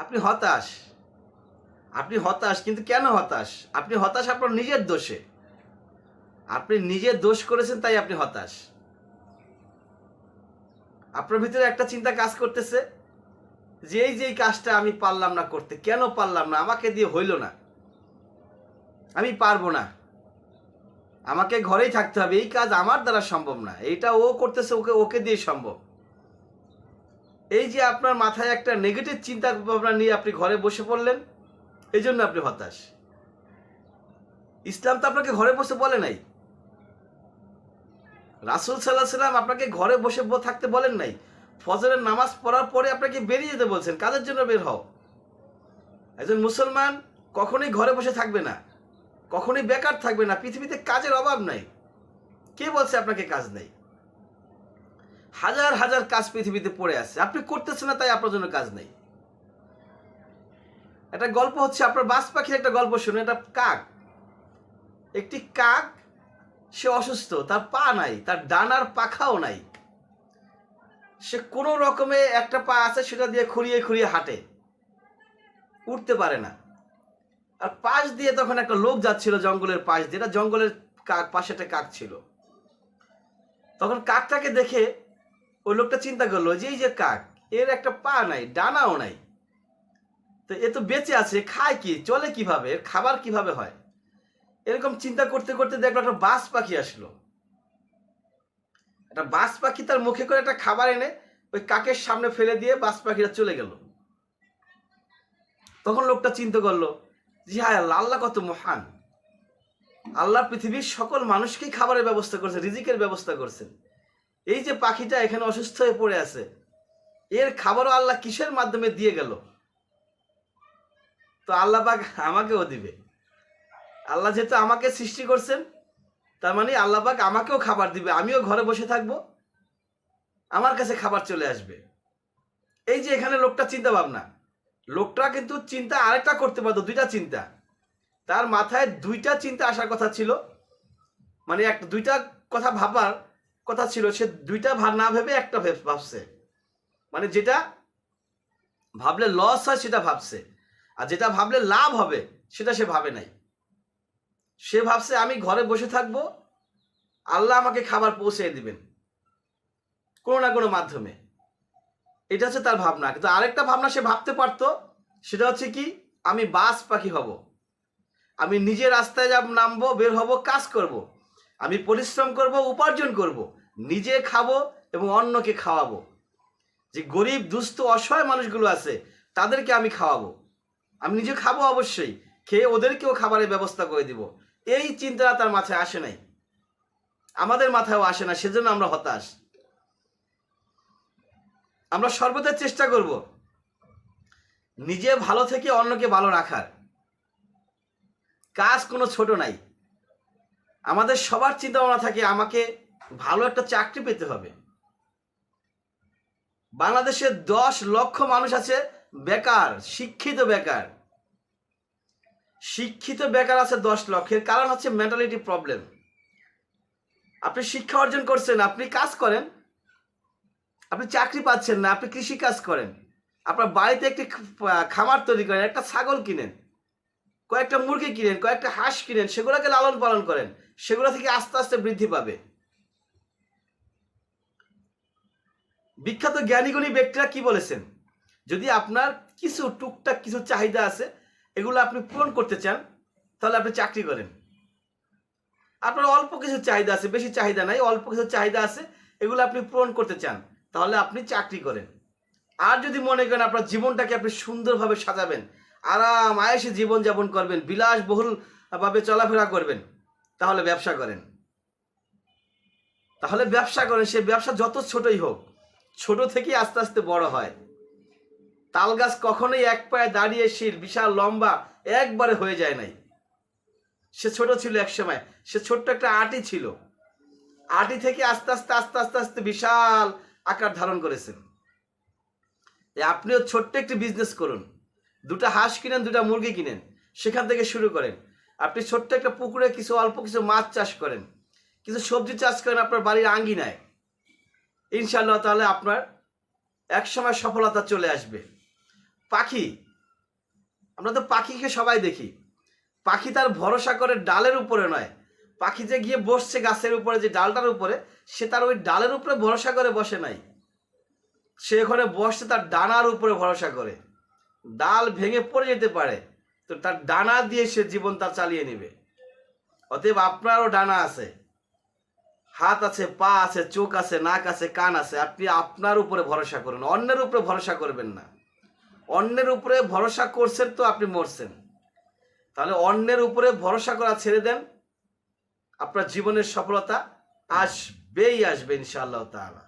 আপনি হতাশ। আপনি হতাশ, কিন্তু কেন হতাশ? আপনি হতাশ আপনার নিজের দোষে। আপনি নিজে দোষ করেছেন, তাই আপনি হতাশ। আপনার ভিতরে একটা চিন্তা কাজ করতেছে, যে এই যে এই কাজটা আমি পারলাম না করতে, কেন পারলাম না? আমাকে দিয়ে হইল না। আমি পারব না। আমাকে ঘরেই থাকতে হবে। এই কাজ আমার দ্বারা সম্ভব না। এইটা ও করতেছে, ওকে ওকে দিয়ে সম্ভব। এই যে আপনার মাথায় একটা নেগেটিভ চিন্তা ভাবনা নিয়ে আপনি ঘরে বসে পড়লেন, এই জন্য আপনি হতাশ। ইসলাম তো আপনাকে ঘরে বসে বলে নাই। রাসুল সাল্লাহ সাল্লাম আপনাকে ঘরে বসে থাকতে বলেন নাই। ফজরের নামাজ পড়ার পরে আপনাকে বেরিয়ে যেতে বলছেন কাজের জন্য বের হও? একজন মুসলমান কখনোই ঘরে বসে থাকবে না, কখনোই বেকার থাকবে না, পৃথিবীতে কাজের অভাব নাই। কে বলছে আপনাকে কাজ নেই? হাজার হাজার কাজ পৃথিবীতে পড়ে আছে। আপনি করতেছেন না, তাই আপনার জন্য কাজ নেই। একটা গল্প হচ্ছে, আপনার বাস পাখির একটা গল্প শুনে একটা কাক। একটি কাক, সে অসুস্থ, তার পা নাই, তার ডানার পাখাও নাই। সে কোনো রকমে একটা পা আছে, সেটা দিয়ে খুঁড়িয়ে খুঁড়িয়ে হাঁটে। উঠতে পারে না। আর পাশ দিয়ে তখন একটা লোক যাচ্ছিল জঙ্গলের পাশ দিয়ে, এটা জঙ্গলের কাক, পাশে একটা কাক ছিল। তখন কাকটাকে দেখে ওই লোকটা চিন্তা করল যে, এই যে কাক, এর একটা পা নাই, ডানাও নাই। তো এ তো বেঁচে আছে খায় কি, চলে কীভাবে, এর খাবার কীভাবে হয়? এরকম চিন্তা করতে করতে দেখল একটা বাস পাখি আসলো। একটা বাস পাখি তার মুখে করে একটা খাবার এনে ওই কাকের সামনে ফেলে দিয়ে বাস পাখিটা চলে গেল। তখন লোকটা চিন্তা করল জি হ্যাঁ আল্লাহ কত মহান। আল্লাহ পৃথিবীর সকল মানুষকেই খাবারের ব্যবস্থা করছে, রিজিকের ব্যবস্থা করছেন। এই যে পাখিটা এখানে অসুস্থ হয়ে পড়ে আছে, এর খাবারও আল্লাহ কিসের মাধ্যমে দিয়ে গেল? তো আল্লাহ পাক আমাকেও দিবে। আল্লাহ যেহেতু আমাকে সৃষ্টি করছেন, তার মানে আল্লাহ পাক আমাকেও খাবার দিবে, আমিও ঘরে বসে থাকব, আমার কাছে খাবার চলে আসবে। এই যে এখানে লোকটা চিন্তা ভাবনা, লোকটা কিন্তু চিন্তা আরেকটা করতে পারতো, দুইটা চিন্তা। তার মাথায় দুইটা চিন্তা আসার কথা ছিল মানে এক দুইটা কথা ভাবার কথা ছিল, সে দুইটা ভাব না ভেবে একটা ভেব- ভাবছে। মানে যেটা ভাবলে লস হয়, সেটা ভাবছে। আর যেটা ভাবলে লাভ হবে, সেটা সে ভাবে নাই। সে ভাবছে, আমি ঘরে বসে থাকব, আল্লাহ আমাকে খাবার পৌঁছে দিবেন। কোনো না কোনো মাধ্যমে। এটা হচ্ছে তার ভাবনা। কিন্তু আরেকটা ভাবনা সে ভাবতে পারতো, সেটা হচ্ছে কি, আমি বাস পাখি হব। আমি নিজে রাস্তায় যাব, নামবো, বের হব, কাজ করব। আমি পরিশ্রম করব, উপার্জন করব। নিজে খাব এবং অন্যকে খাওয়াবো। যে গরিব, দুস্থ, অসহায় মানুষগুলো আছে, তাদেরকে আমি খাওয়াবো। আমি নিজে খাব অবশ্যই, খেয়ে ওদেরকেও খাবারের ব্যবস্থা করে দিব। এই চিন্তাটা তার মাথায় আসে নাই। আমাদের মাথায়ও আসে না, সেজন্য আমরা হতাশ। আমরা সর্বদা চেষ্টা করব নিজে ভালো থেকে অন্যকে ভালো রাখার। কাজ কোনো ছোট নাই। আমাদের সবার চিন্তা ভাবনা থাকে আমাকে ভালো একটা চাকরি পেতে হবে। বাংলাদেশে দশ লক্ষ মানুষ আছে বেকার, শিক্ষিত বেকার। শিক্ষিত বেকার আছে দশ লক্ষের কারণ হচ্ছে মেন্টালিটি প্রবলেম আপনি শিক্ষা অর্জন করছেন, আপনি কাজ করেন, আপনি চাকরি পাচ্ছেন না, আপনি কৃষি কাজ করেন, আপনার বাড়িতে একটি খামার তৈরি করেন, একটা ছাগল কিনেন, কয়েকটা মুরগি কিনেন, কয়েকটা হাঁস কিনেন, সেগুলোকে লালন পালন করেন। সেগুলো থেকে আস্তে আস্তে বৃদ্ধি পাবে। বিখ্যাত জ্ঞানীগুণী ব্যক্তিরা কি বলেছেন? যদি আপনার কিছু টুকটাক কিছু চাহিদা আছে, এগুলো আপনি পূরণ করতে চান, তাহলে আপনি চাকরি করেন। আপনার অল্প কিছু চাহিদা আছে, বেশি চাহিদা নাই, অল্প কিছু চাহিদা আছে, এগুলো আপনি পূরণ করতে চান, তাহলে আপনি চাকরি করেন। আর যদি মনে করেন আপনার জীবনটাকে আপনি সুন্দরভাবে সাজাবেন, আরাম, আয়েসে জীবনযাপন করবেন বিলাসবহুল ভাবে চলাফেরা করবেন তাহলে ব্যবসা করেন। তাহলে ব্যবসা করেন, সে ব্যবসা যত ছোটই হোক, ছোট থেকে আস্তে আস্তে বড় হয়। তাল গাছ কখনোই এক পায়ে দাঁড়িয়ে শির, বিশাল, লম্বা, একবারে হয়ে যায় নাই। সে ছোট ছিল এক সময়, সে ছোট্ট একটা আটি ছিল। আটি থেকে আস্তে আস্তে আস্তে আস্তে আস্তে বিশাল আকার ধারণ করেছেন। আপনিও ছোট্ট একটি বিজনেস করুন। দুটো হাঁস কিনেন, দুটা মুরগি কিনেন, সেখান থেকে শুরু করেন। আপনি ছোট্ট একটা পুকুরে কিছু, অল্প কিছু মাছ চাষ করেন। কিছু সবজি চাষ করেন, আপনার বাড়ির আঙ্গিনায়। ইনশাল্লাহ তাহলে আপনার এক সময় সফলতা চলে আসবে। পাখি, আমরা তো পাখিকে সবাই দেখি। পাখি তার ভরসা করে ডালের উপরে নয়। পাখি যে গিয়ে বসছে গাছের উপরে, যে ডালটার উপরে, সে তার ওই ডালের উপরে ভরসা করে বসে নাই। সে ওখানে বসছে তার ডানার উপরে ভরসা করে। ডাল ভেঙে পড়ে যেতে পারে। তো তার ডানা দিয়ে সে জীবন তার চালিয়ে নেবে। অতএব আপনারও ডানা আছে, হাত আছে, পা আছে, চোখ আছে, নাক আছে, কান আছে, আপনি আপনার উপরে ভরসা করুন, অন্যের উপরে ভরসা করবেন না। অন্যের উপরে ভরসা করছেন তো আপনি মরছেন। তাহলে অন্যের উপরে ভরসা করা ছেড়ে দেন, আপনার জীবনের সফলতা আসবেই আসবে ইনশাআল্লাহ তাআলা।